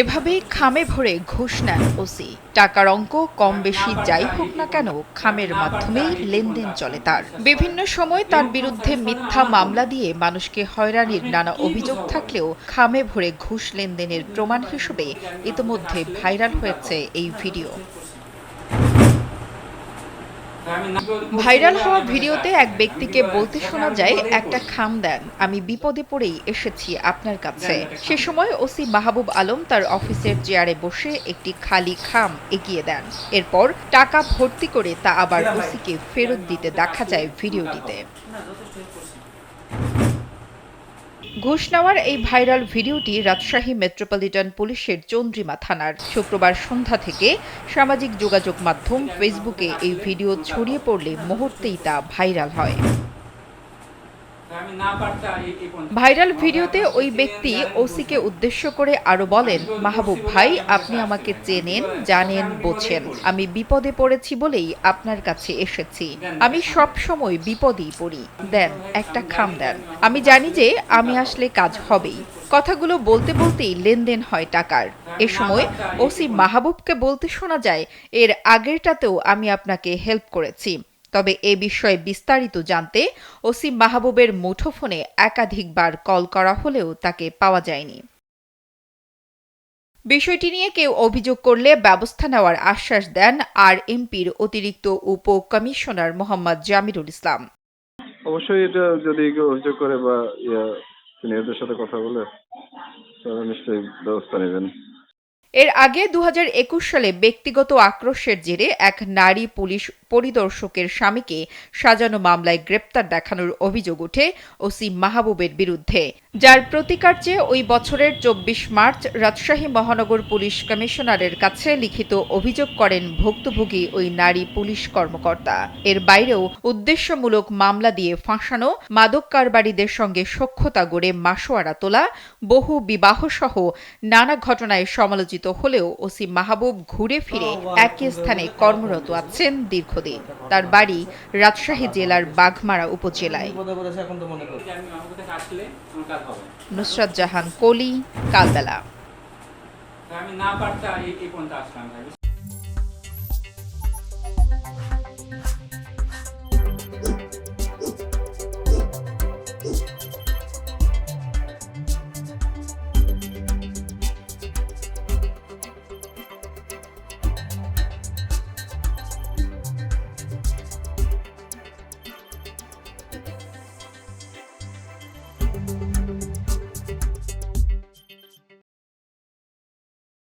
এভাবেই খামে ভরে ঘুষ নেন ওসি। টাকার অঙ্ক কম বেশি যাই হোক না কেন খামের মাধ্যমেই লেনদেন চলে তার। বিভিন্ন সময় তার বিরুদ্ধে মিথ্যা মামলা দিয়ে মানুষকে হয়রানির নানা অভিযোগ থাকলেও খামে ভরে ঘুষ লেনদেনের প্রমাণ হিসেবে ইতিমধ্যে ভাইরাল হয়েছে এই ভিডিও। ভাইরাল হওয়া ভিডিওতে এক ব্যক্তিকে বলতে শোনা যায়, একটা খাম দেন। আমি বিপদে পড়েই এসেছি আপনার কাছে। সে সময় ওসি মাহবুব আলম তার অফিসের চেয়ারে বসে একটি খালি খাম এগিয়ে দেন। এরপর টাকা ভর্তি করে তা আবার ওসিকে ফেরত দিতে দেখা যায় ভিডিওটিতে। ঘুষ নেওয়ার এই ভাইরাল ভিডিওটি রাজশাহী মেট্রোপলিটন পুলিশের চন্দ্রিমা থানার। শুক্রবার সন্ধ্যা থেকে সামাজিক যোগাযোগ মাধ্যম ফেসবুকে এই ভিডিও ছড়িয়ে পড়লে মুহূর্তেই তা ভাইরাল হয় আমি না পারতা এই- এই পর্যন্ত। ভাইরাল ভিডিওতে ওই ব্যক্তি ওসিকে উদ্দেশ্য করে আরও বলেন, মাহবুব ভাই, আপনি আমাকে চেনেন, জানেন, বোঝেন। আমি বিপদে পড়েছি বলেই আপনার কাছে এসেছি। আমি সব সময় বিপদেই পড়ি। দেন, একটা খাম দেন। আমি জানি যে আমি আসলে কাজ হবেই। কথাগুলো বলতে বলতেই লেনদেন হয় টাকার। এ সময় ওসি মাহবুবকে বলতে শোনা যায়, এর আগেরটাতেও আমি আপনাকে হেল্প করেছি। তবে এ বিষয়ে বিস্তারিত জানতে ওসি মাহবুবের মুঠোফোনে একাধিকবার কল করা হলেও তাকে পাওয়া যায়নি। বিষয়টি নিয়ে কেউ অভিযোগ করলে ব্যবস্থা নেওয়ার আশ্বাস দেন আর এমপির অতিরিক্ত উপ কমিশনার মোহাম্মদ জামিরুল ইসলাম। অবশ্যই এটা যদি কেউ অভিযোগ করে বা সিনিয়রদের সাথে কথা বলে তারা নিশ্চয়ই ব্যবস্থা নেবেন। এর আগে দু হাজার একুশ সালে ব্যক্তিগত আক্রোশের জেরে এক নারী পুলিশ পরিদর্শকের স্বামীকে সাজানো মামলায় গ্রেপ্তার দেখানোর অভিযোগ ওঠে ওসি মাহবুবের বিরুদ্ধে। যার প্রতিকার চেয়ে ওই বছরের চব্বিশ মার্চ রাজশাহী মহানগর পুলিশ কমিশনারের কাছে লিখিত অভিযোগ করেন ভুক্তভোগী ওই নারী পুলিশ কর্মকর্তা। এর বাইরেও উদ্দেশ্যমূলক মামলা দিয়ে ফাঁসানো মাদক কারবারীদের সঙ্গে সখ্যতা গড়ে মাসোয়ারা তোলা বহু বিবাহসহ নানা ঘটনায় সমালোচিত হলেও ওসি মাহবুব ঘুরে ফিরে একই স্থানে কর্মরত আছেন দীর্ঘদিন তার বাড়ি রাজশাহী জেলার বাঘমারা উপজেলায়। বিপদে নুসরাত জাহান কলি কালবেলা।